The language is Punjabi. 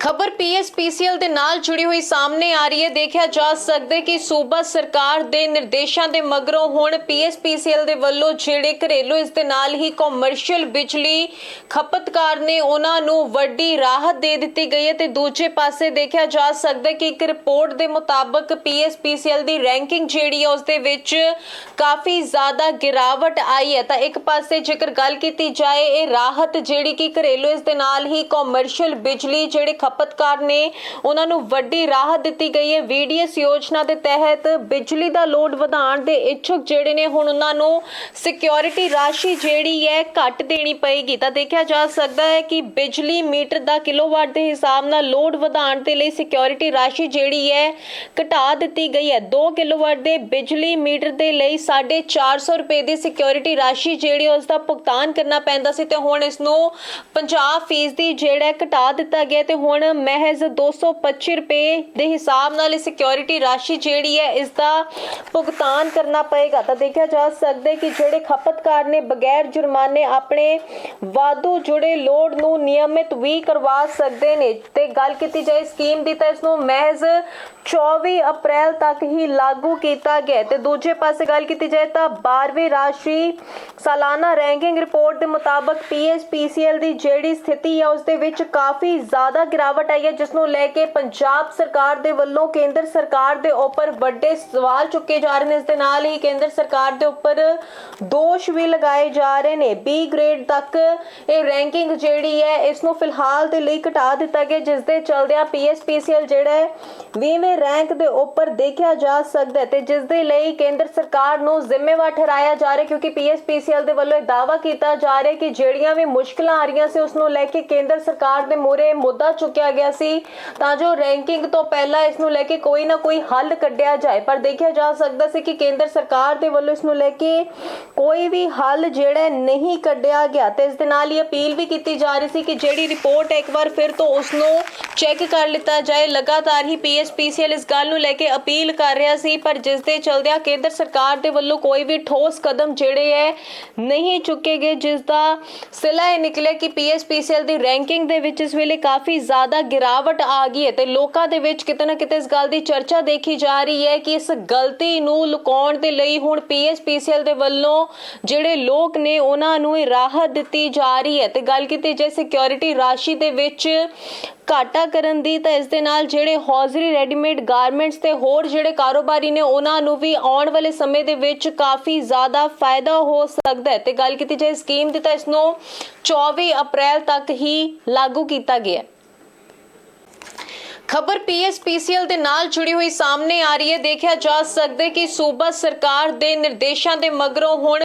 ਖਬਰ ਪੀਐਸਪੀਸੀਐਲ ਦੇ ਨਾਲ ਜੁੜੀ ਹੋਈ ਸਾਹਮਣੇ ਆ ਰਹੀ ਹੈ। ਦੇਖਿਆ ਜਾ ਸਕਦਾ ਕਿ ਸੂਬਾ ਸਰਕਾਰ ਦੇ ਨਿਰਦੇਸ਼ਾਂ ਦੇ ਮਗਰੋਂ ਹੁਣ ਪੀਐਸਪੀਸੀਐਲ ਦੇ ਵੱਲੋਂ ਜਿਹੜੇ ਘਰੇਲੂ ਇਸ ਦੇ ਨਾਲ ਹੀ ਕਮਰਸ਼ੀਅਲ ਬਿਜਲੀ ਖਪਤਕਾਰ ਨੇ ਉਹਨਾਂ ਨੂੰ ਵੱਡੀ ਰਾਹਤ ਦੇ ਦਿੱਤੀ ਗਈ ਹੈ ਤੇ ਦੂਜੇ ਪਾਸੇ ਦੇਖਿਆ ਜਾ ਸਕਦਾ ਕਿ ਇੱਕ ਰਿਪੋਰਟ ਦੇ ਮੁਤਾਬਕ ਪੀਐਸਪੀਸੀਐਲ ਦੀ ਰੈਂਕਿੰਗ ਜਿਹੜੀ ਹੈ, ਉਸ ਦੇ ਵਿੱਚ ਕਾਫੀ ਜ਼ਿਆਦਾ ਗਿਰਾਵਟ ਆਈ ਹੈ। ਤਾਂ ਇੱਕ ਪਾਸੇ ਜੇਕਰ ਗੱਲ ਕੀਤੀ ਜਾਏ, ਇਹ ਰਾਹਤ ਜਿਹੜੀ ਕਿ ਘਰੇਲੂ ਇਸ ਦੇ ਨਾਲ ਹੀ ਕਮਰਸ਼ੀਅਲ ਬਿਜਲੀ ਜਿਹੜੇ ਖਪਤਕਾਰ ਨੇ ਉਹਨਾਂ ਨੂੰ ਵੱਡੀ ਰਾਹਤ ਦਿੱਤੀ ਗਈ ਹੈ। ਵੀਡੀਐਸ ਯੋਜਨਾ ਦੇ ਤਹਿਤ ਬਿਜਲੀ ਦਾ ਲੋਡ ਵਧਾਉਣ ਦੇ ਇੱਛੁਕ ਜਿਹੜੇ ਨੇ, ਹੁਣ ਉਹਨਾਂ ਨੂੰ ਸਿਕਿਉਰਿਟੀ ਰਾਸ਼ੀ ਜਿਹੜੀ ਹੈ ਘੱਟ ਦੇਣੀ ਪਏਗੀ। ਤਾਂ ਦੇਖਿਆ ਜਾ ਸਕਦਾ ਹੈ ਕਿ ਬਿਜਲੀ ਮੀਟਰ ਦਾ ਕਿਲੋਵਾਟ ਦੇ ਹਿਸਾਬ ਨਾਲ ਲੋਡ ਵਧਾਉਣ ਦੇ ਲਈ ਸਿਕਿਉਰਿਟੀ ਰਾਸ਼ੀ ਜਿਹੜੀ ਹੈ ਘਟਾ ਦਿੱਤੀ ਗਈ ਹੈ। 2 ਕਿਲੋਵਾਟ ਦੇ ਬਿਜਲੀ ਮੀਟਰ ਦੇ ਲਈ 450 ਰੁਪਏ ਦੀ ਸਿਕਿਉਰਿਟੀ ਰਾਸ਼ੀ ਜਿਹੜੀ ਉਸ ਦਾ ਭੁਗਤਾਨ ਕਰਨਾ ਪੈਂਦਾ ਸੀ ਤੇ ਹੁਣ ਇਸ ਨੂੰ 50% ਜਿਹੜਾ ਘਟਾ ਦਿੱਤਾ ਗਿਆ ਤੇ ਹੁਣ ਮਹਿਜ਼ 225 ਰੁਪਏ ਦੇ ਹਿਸਾਬ ਨਾਲ ਇਹ ਸਿਕਿਉਰਿਟੀ ਰਾਸ਼ੀ ਜਿਹੜੀ ਹੈ ਇਸ ਦਾ ਭੁਗਤਾਨ ਕਰਨਾ ਪਏਗਾ। ਤਾਂ ਦੇਖਿਆ ਜਾ ਸਕਦਾ ਹੈ ਕਿ ਜਿਹੜੇ ਖਪਤਕਾਰ ਨੇ ਬਗੈਰ ਜੁਰਮਾਨੇ ਆਪਣੇ ਵਾਧੂ ਜੁੜੇ ਲੋਡ ਨੂੰ ਨਿਯਮਿਤ ਵੀ ਕਰਵਾ ਸਕਦੇ ਨੇ। ਤੇ ਗੱਲ ਕੀਤੀ ਜਾਏ ਸਕੀਮ ਦੀ, ਤਾਂ ਇਸ ਨੂੰ ਮਹਿਜ਼ 24 ਅਪ੍ਰੈਲ ਤੱਕ ਹੀ ਲਾਗੂ ਕੀਤਾ ਗਿਆ ਤੇ ਦੂਜੇ ਪਾਸੇ ਗੱਲ ਕੀਤੀ ਜਾਏ ਤਾਂ 12ਵੀਂ ਰਾਸ਼ਟਰੀ ਸਾਲਾਨਾ ਰੈਂਕਿੰਗ ਰਿਪੋਰਟ ਦੇ ਮੁਤਾਬਕ ਪੀਐਸਪੀਸੀਐਲ ਦੀ ਜਿਹੜੀ ਸਥਿਤੀ ਹੈ ਉਸ ਦੇ ਵਿੱਚ ਕਾਫੀ ਜ਼ਿਆਦਾ ਗਿਰਾਵਟ ਆਈ ਹੈ ਜਿਸ ਨੂੰ ਲੈ ਕੇ ਪੰਜਾਬ ਸਰਕਾਰ ਦੇ ਵੱਲੋਂ ਕੇਂਦਰ ਸਰਕਾਰ ਦੇ ਉੱਪਰ ਵੱਡੇ ਸਵਾਲ ਚੁੱਕੇ ਜਾ ਰਹੇ ਨੇ। ਇਸ ਦੇ ਨਾਲ ਹੀ ਕੇਂਦਰ ਸਰਕਾਰ ਦੇ ਉੱਪਰ ਦੋਸ਼ ਵੀ ਲਗਾਏ ਜਾ ਰਹੇ ਨੇ। ਬੀ ਗ੍ਰੇਡ ਤੱਕ ਇਹ ਰੈਂਕਿੰਗ ਜਿਹੜੀ ਹੈ, ਇਸ ਨੂੰ ਫਿਲਹਾਲ ਦੇ ਲਈ ਘਟਾ ਦਿੱਤਾ ਗਿਆ, ਜਿਸ ਦੇ ਚਲਦਿਆਂ ਪੀਐਸਪੀਸੀਐਲ ਜਿਹੜਾ ਹੈ 20ਵੇਂ ਰੈਂਕ ਦੇ ਉੱਪਰ ਦੇਖਿਆ ਜਾ ਸਕਦਾ ਤੇ ਜਿਸ ਦੇ ਲਈ ਕੇਂਦਰ ਸਰਕਾਰ ਨੂੰ ਜ਼ਿੰਮੇਵਾਰ ਠਹਿਰਾਇਆ ਜਾ ਰਿਹਾ ਕਿਉਂਕਿ ਪੀਐਸਪੀਸੀਐਲ ਦੇ ਵੱਲੋਂ ਇਹ ਦਾਅਵਾ ਕੀਤਾ ਜਾ ਰਿਹਾ ਕਿ ਜਿਹੜੀਆਂ ਵੀ ਮੁਸ਼ਕਲਾਂ ਆ ਰਹੀਆਂ ਸੀ, ਉਸ ਨੂੰ ਲੈ ਕੇ ਕੇਂਦਰ ਸਰਕਾਰ ਦੇ ਮੂਹਰੇ ਮੁੱਦਾ ਚੁੱਕਿਆ ਗਿਆ ਸੀ। ਤਾਂ ਜੋ ਰੈਂਕਿੰਗ ਤੋਂ ਪਹਿਲਾਂ ਇਸ ਨੂੰ ਲੈ ਕੇ ਕੋਈ ਨਾ ਕੋਈ ਹੱਲ ਕੱਢਿਆ ਜਾਏ। ਪਰ ਦੇਖਿਆ ਜਾ ਸਕਦਾ ਸੀ ਕਿ ਕੇਂਦਰ ਸਰਕਾਰ ਦੇ ਵੱਲੋਂ ਇਸ ਨੂੰ ਲੈ ਕੇ ਕੋਈ ਵੀ ਹੱਲ ਜਿਹੜਾ ਨਹੀਂ ਕੱਢਿਆ ਗਿਆ। ਤੇ ਇਸ ਦੇ ਨਾਲ ਹੀ ਅਪੀਲ ਵੀ ਕੀਤੀ ਜਾ ਰਹੀ ਸੀ ਕਿ ਜਿਹੜੀ ਰਿਪੋਰਟ ਹੈ ਇੱਕ ਵਾਰ ਫਿਰ ਤੋਂ ਉਸ ਨੂੰ ਚੈੱਕ ਕਰ ਲਿੱਤਾ ਜਾਏ। ਲਗਾਤਾਰ ਹੀ ਪੀ ਪੀਐਸਪੀਸੀਐਲ ਇਸ ਗੱਲ ਨੂੰ ਲੈ ਕੇ ਅਪੀਲ ਕਰ ਰਿਹਾ ਸੀ, ਪਰ ਜਿਸ ਦੇ ਚਲਦਿਆਂ ਕੇਂਦਰ ਸਰਕਾਰ ਦੇ ਵੱਲੋਂ ਕੋਈ ਵੀ ਠੋਸ ਕਦਮ ਜਿਹੜੇ ਹੈ ਨਹੀਂ ਚੁੱਕੇ ਗਏ ਜਿਸ ਦਾ ਸਿਲਾ ਇਹ ਨਿਕਲਿਆ ਕਿ ਪੀਐਸਪੀਸੀਐਲ ਦੀ ਰੈਂਕਿੰਗ ਦੇ ਵਿੱਚ ਇਸ ਵੇਲੇ ਕਾਫੀ ਜ਼ਿਆਦਾ ਗਿਰਾਵਟ ਆ ਗਈ ਹੈ ਤੇ ਲੋਕਾਂ ਦੇ ਵਿੱਚ ਕਿਤੇ ਨਾ ਕਿਤੇ ਇਸ ਗੱਲ ਦੀ ਚਰਚਾ ਦੇਖੀ ਜਾ ਰਹੀ ਹੈ ਕਿ ਇਸ ਗਲਤੀ ਨੂੰ ਲੁਕਾਉਣ ਦੇ ਲਈ ਹੁਣ ਪੀਐਸਪੀਸੀਐਲ ਦੇ ਵੱਲੋਂ ਜਿਹੜੇ ਲੋਕ ਨੇ ਉਹਨਾਂ ਨੂੰ ਰਾਹਤ ਦਿੱਤੀ ਜਾ ਰਹੀ ਹੈ। ਤੇ ਗੱਲ ਕੀਤੀ ਜੇ ਸਿਕਿਉਰਿਟੀ ਰਾਸ਼ੀ ਦੇ ਵਿੱਚ ਘਾਟਾ ਕਰਨ ਦੀ, ਤਾਂ ਇਸ ਦੇ ਨਾਲ ਜਿਹੜੇ ਹੌਜ਼ਰੀ ਰੈਡੀਮੇਡ ਗਾਰਮੈਂਟਸ ਤੇ ਹੋਰ ਜਿਹੜੇ ਕਾਰੋਬਾਰੀ ਨੇ, ਉਹਨਾਂ ਨੂੰ ਵੀ ਆਉਣ ਵਾਲੇ ਸਮੇਂ ਦੇ ਵਿੱਚ ਕਾਫੀ ਜ਼ਿਆਦਾ ਫਾਇਦਾ ਹੋ ਸਕਦਾ ਹੈ। ਤੇ ਗੱਲ ਕੀਤੀ ਜਾਏ ਸਕੀਮ ਦੀ, ਤਾਂ ਇਸ ਨੂੰ 24 ਅਪ੍ਰੈਲ ਤੱਕ ਹੀ ਲਾਗੂ ਕੀਤਾ ਗਿਆ ਹੈ। ਖਬਰ ਪੀਐਸਪੀਸੀਐਲ ਦੇ ਨਾਲ ਜੁੜੀ ਹੋਈ ਸਾਹਮਣੇ ਆ ਰਹੀ ਹੈ। ਦੇਖਿਆ ਜਾ ਸਕਦਾ ਕਿ ਸੂਬਾ ਸਰਕਾਰ ਦੇ ਨਿਰਦੇਸ਼ਾਂ ਦੇ ਮਗਰੋਂ ਹੁਣ